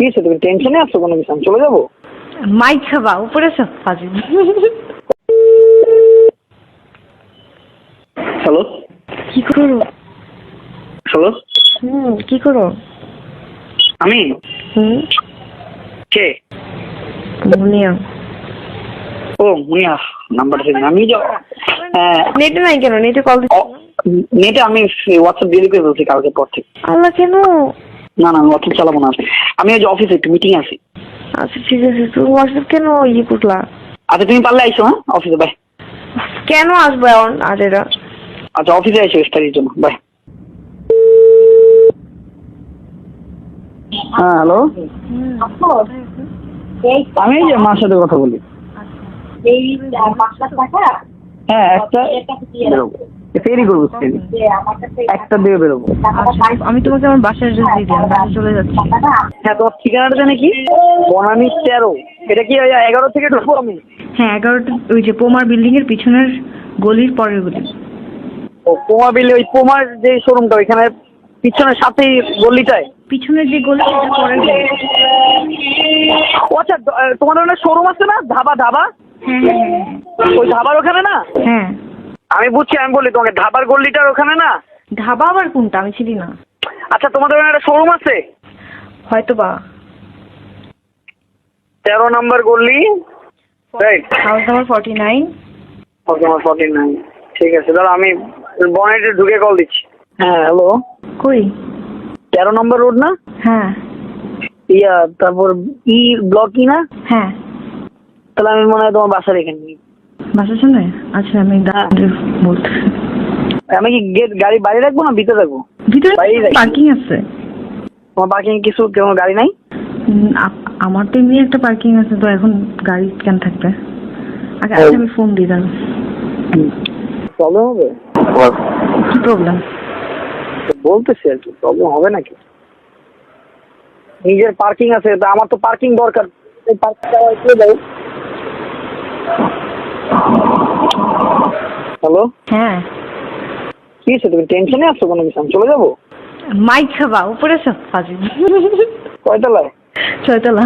কি হয়েছে? তুমি টেনশনে আছো কোনো কিছু? আমি চলে যাব? মাইক খাবা উপরে সব ফাজিল। হ্যালো? কি করো? হ্যালো? হুম কি করো? আমি? হুম। কে? মুনিয়া। ও মুনিয়া নাম্বারটা দিন আমি যা হ্যাঁ। নেটে নাই কেন? নেটে কল দিচ্ছি? নেটে আমি হোয়াটসঅ্যাপ দিয়ে করে বলছি কালকে পর থেকে। আল্লাহ কেন? না না আমি হোয়াটসঅ্যাপ চালাবো না। আমি ওই যে অফিসে একটু মিটিং আছি। আচ্ছা ঠিক আছে তুমি হোয়াটসঅ্যাপ কেন ইয়ে করলা আচ্ছা তুমি পারলে আইসো হ্যাঁ? অফিসে বাই কেন আসবে এখন আর এরা আচ্ছা অফিসে আইসো স্টাডির জন্য বাই হ্যাঁ হ্যালো আমি এই যে মার সাথে কথা বলি। এই পাঁচ লাখ টাকা? হ্যাঁ একটা কাছে দিয়ে বেরোবো। ফেরি করব ফেরি। যে একটা দিয়ে বেরোবো। টাকাটা আমি তোমাকে আমার বাসার অ্যাড্রেস দিয়ে দিই আমি বাসায় চলে যাচ্ছি। হ্যাঁ তোমার ঠিকানাটা জানি কি বনানি তেরো। এটা কি ওই এগারো থেকে ঢুকবো আমি? হ্যাঁ এগারোটা ওই যে পোমার বিল্ডিং এর পিছনের গলির পরের গলি। ও পোমা বিলে ওই পোমার যে শোরুমটা ওইখানে পিছনের সাথেই গলিটায়? পিছনের যে গলি সেটা পরের গলি। ও আচ্ছা তোমাদের ওখানে শোরুম আছে না? ধাবা ধাবা? ওই ধাবার ওখানে না? হ্যাঁ। আমি বুঝছি আমি বলি তোমাকে ধাবার গল্লিটার ওখানে না? ধাবা আবার কোনটা? আমি চিনি না। আচ্ছা তোমাদের ওখানে একটা শোরুম আছে? হয়তো বা তেরো নম্বর গলি right house number forty nine forty nine ঠিক আছে দাদা আমি বনেটে ঢুকে কল দিচ্ছি। হ্যাঁ হ্যালো কই? তেরো নম্বর রোড না? হ্যাঁ। ইয়া তারপর ই ব্লক ই না? হ্যাঁ। তাহলে আমি মনে হয় তোমার বাসার এখানে। বাসার সামনে? আচ্ছা আমি বলতেছি। আমি কি গেট গাড়ি বাইরে রাখব না ভিতরে রাখব? ভিতরে পার্কিং আছে। তোমার পার্কিং কিছু কোনো গাড়ি নাই? আমার তো এমনি একটা পার্কিং আছে তো এখন গাড়ি কেন থাকবে? আগে। আগে আমি ফোন দিই দাঁড়ান। প্রবলেম হবে? কি প্রবলেম বলতেছি আর কি প্রবলেম হবে নাকি? নিজের পার্কিং আছে তা আমার তো পার্কিং দরকার। দাও। হ্যালো হ্যাঁ। কি হয়েছে? তুমি টেনশনে আছো কোনো কিছু? চলে যাব? মাইক খাবা উপরে সব ফাজিল কয়তলায়? ছয়তলা।